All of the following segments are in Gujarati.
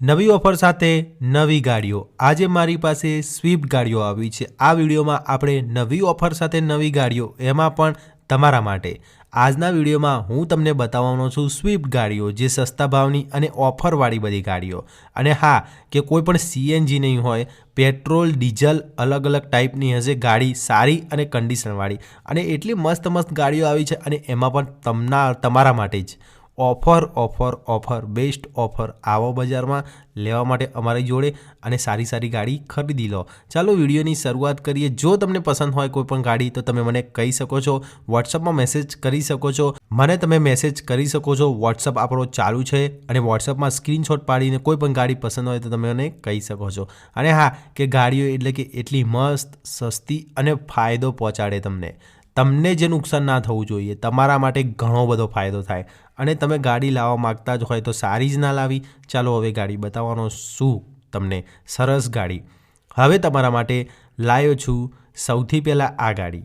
નવી ઓફર સાથે નવી ગાડીઓ. આજે મારી પાસે સ્વિફ્ટ ગાડીઓ આવી છે. આ વિડીયોમાં આપણે નવી ઓફર સાથે નવી ગાડીઓ, એમાં પણ તમારા માટે. આજના વિડીયોમાં હું તમને બતાવવાનો છું સ્વિફ્ટ ગાડીઓ, જે સસ્તા ભાવની અને ઓફરવાળી બધી ગાડીઓ. અને હા, કે કોઈ પણ સીએનજી નહીં હોય, પેટ્રોલ, ડીઝલ અલગ અલગ ટાઈપની હશે, ગાડી સારી અને કન્ડિશનવાળી અને એટલી મસ્ત મસ્ત ગાડીઓ આવી છે અને એમાં પણ તમના, તમારા માટે જ. Offer offer offer, best offer આવો બજારમાં લેવા માટે અમારી જોડે અને સારી સારી ગાડી ખરીદી લો. ચાલો વિડીયોની શરૂઆત કરીએ. જો તમને પસંદ હોય કોઈ પણ ગાડી, તો તમે મને કહી શકો છો વોટ્સઅપમાં મેસેજ કરી શકો છો. મને તમે મેસેજ કરી શકો છો. વોટ્સઅપ આપણો ચાલુ છે અને વોટ્સઅપમાં સ્ક્રીનશોટ પાડીને કોઈ પણ ગાડી પસંદ હોય તો તમે મને કહી શકો છો. અને હા, કે ગાડીઓ એટલે કે એટલી મસ્ત, સસ્તી અને ફાયદો પહોંચાડે તમને. તમને જે નુકસાન ના થવું જોઈએ, તમારા માટે ઘણો બધો ફાયદો થાય. અને તમે ગાડી લાવવા માગતા જ હોય તો સારી જ ના લાવી. ચાલો હવે ગાડી બતાવવાનો શું તમને સરસ ગાડી. હવે તમારા માટે લાવ્યો છું સૌથી પહેલાં આ ગાડી.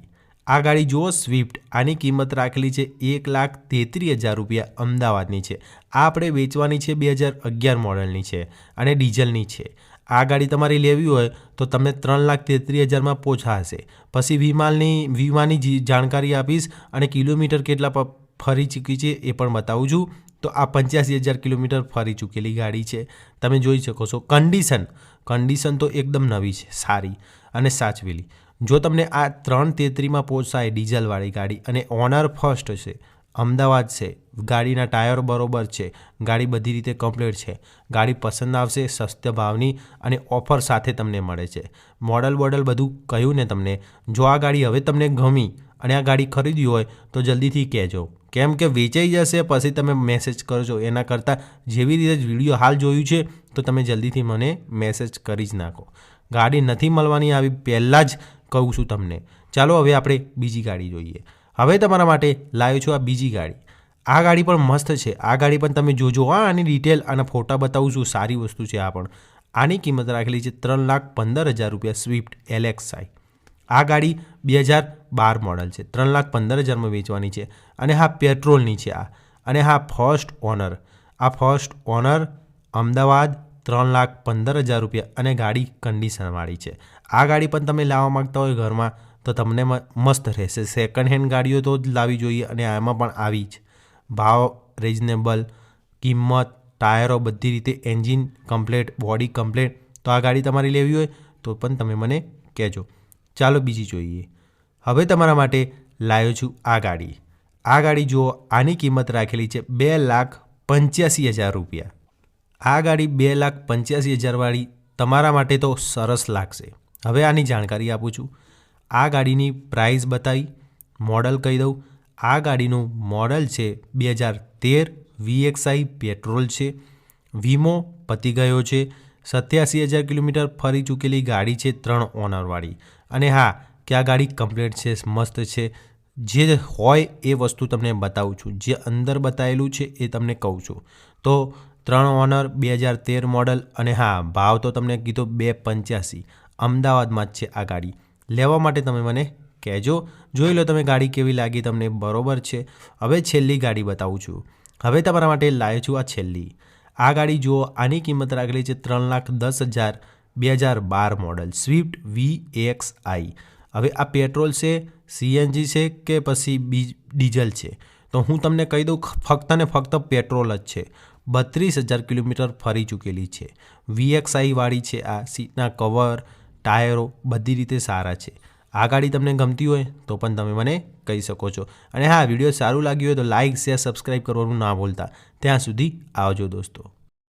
આ ગાડી જુઓ સ્વિફ્ટ આની કિંમત રાખેલી છે એક લાખ તેત્રીસ હજાર રૂપિયા અમદાવાદની છે. આ આપણે વેચવાની છે બે હજાર અગિયાર મોડલની છે અને ડીઝલની છે. આ ગાડી તમારી લેવી હોય તો તમને ત્રણ લાખ તેત્રીસ હજારમાં પહોંચાશે પછી વીમાની વીમાની જાણકારી આપીશ અને કિલોમીટર કેટલા ફરી ચૂકી છે એ પણ બતાવું છું. તો આ પંચ્યાસી હજાર કિલોમીટર ફરી ચૂકેલી ગાડી છે. તમે જોઈ શકો છો કન્ડિશન કન્ડિશન તો એકદમ નવી છે, સારી અને સાચવેલી. જો તમને આ ત્રણ તેત્રીમાં પહોંચાય ડીઝલવાળી ગાડી અને ઓનર ફર્સ્ટ છે અમદાવાદ છે. ગાડીના ટાયર બરોબર છે. ગાડી બધી રીતે કમ્પ્લીટ છે. ગાડી પસંદ આવશે, સસ્તા ભાવની અને ઓફર સાથે તમને મળે છે. મોડલ બોડલ બધું કહ્યું ને તમને. જો આ ગાડી હવે તમને ગમી અને આ ગાડી ખરીદી હોય, તો જલ્દીથી કહેજો. કેમ કે વેચાઈ જશે, પછી તમે મેસેજ કરજો. એના કરતાં જેવી રીતે જ વીડિયો હાલ જોયું છે, તો તમે જલ્દીથી મને મેસેજ કરી જ નાખો. ગાડી નથી મળવાની આવી પહેલાં જ કહું છું તમને. ચાલો હવે આપણે બીજી ગાડી જોઈએ. હવે તમારા માટે લાવ્યો છું આ બીજી ગાડી. આ ગાડી પણ મસ્ત છે. આ ગાડી પણ તમે જોજો. હા, આની ડિટેલ અને ફોટા બતાવું છું. સારી વસ્તુ છે આ પણ. આની કિંમત રાખેલી છે ત્રણ લાખ પંદર હજાર રૂપિયા સ્વિફ્ટ એલેક્સાઈ આ ગાડી બે હજાર બાર મોડલ છે. ત્રણ લાખ પંદર હજારમાં વેચવાની છે અને હા, પેટ્રોલની છે આ. અને હા ફર્સ્ટ ઓનર આ ફર્સ્ટ ઓનર અમદાવાદ ત્રણ લાખ પંદર હજાર રૂપિયા અને ગાડી કન્ડિશનવાળી છે. આ ગાડી પણ તમે લાવવા માગતા હોય ઘરમાં તો તમને મસ્ત રહેશે. સેકન્ડ હેન્ડ ગાડીઓ તો જ લાવવી જોઈએ અને આમાં પણ આવી જ. ભાવ રિઝનેબલ કિંમત, ટાયરો બધી રીતે એન્જિન કમ્પ્લેટ બોડી કમ્પ્લેટ તો આ ગાડી તમારી લેવી હોય તો પણ તમે મને કહેજો. ચાલો બીજી જોઈએ. હવે તમારા માટે લાવ્યો છું આ ગાડી. આ ગાડી જુઓ, આની કિંમત રાખેલી છે બે લાખ પંચ્યાસી હજાર રૂપિયા. આ ગાડી બે લાખ પંચ્યાસી હજારવાળી તમારા માટે તો સરસ લાગશે. હવે આની જાણકારી આપું છું. આ ગાડીની પ્રાઇસ બતાવી મોડલ કહી દઉં. આ ગાડીનું મોડલ છે બે હજાર તેર વીએક્સઆઈ પેટ્રોલ છે. વીમો પતી ગયો છે. સત્યાસી હજાર કિલોમીટર ફરી ચૂકેલી ગાડી છે ત્રણ ઓનરવાળી અને હા, કે આ ગાડી કમ્પ્લેટ છે, મસ્ત છે. જે હોય એ વસ્તુ તમને બતાવું છું. જે અંદર બતાવેલું છે એ તમને કહું છું. તો ત્રણ ઓનર બે હજાર તેર મોડલ અને હા, ભાવ તો તમને કીધો બે પંચ્યાસી. અમદાવાદમાં જ છે આ ગાડી. લેવા માટે તમે મને કહેજો. જોઈ લો તમે ગાડી કેવી લાગી તમને. બરોબર છે. હવે છેલ્લી ગાડી બતાવું છું. હવે તમારા માટે લાવ્યો છું આ છેલ્લી. આ ગાડી જુઓ, આની કિંમત રાખેલી છે ત્રણ લાખ દસ હજાર બે હજાર બાર model. Swift V X I હવે આ પેટ્રોલ છે સીએનજી છે કે પછી બી ડીઝલ છે? તો હું તમને કહી દઉં, ફક્ત ને ફક્ત પેટ્રોલ જ છે. બત્રીસ હજાર કિલોમીટર ફરી ચૂકેલી છે. વીએક્સઆઈ આઈવાળી છે આ સીટના કવર ટાયરો બધી રીતે સારા છે. આ ગાડી તમને ગમતી હોય તો પણ તમે મને કહી શકો છો. અને હા, વીડિયો સારું લાગ્યું હોય તો લાઇક શેર સબસ્ક્રાઈબ કરવાનું ના ભૂલતા. ત્યાં સુધી આવજો દોસ્તો.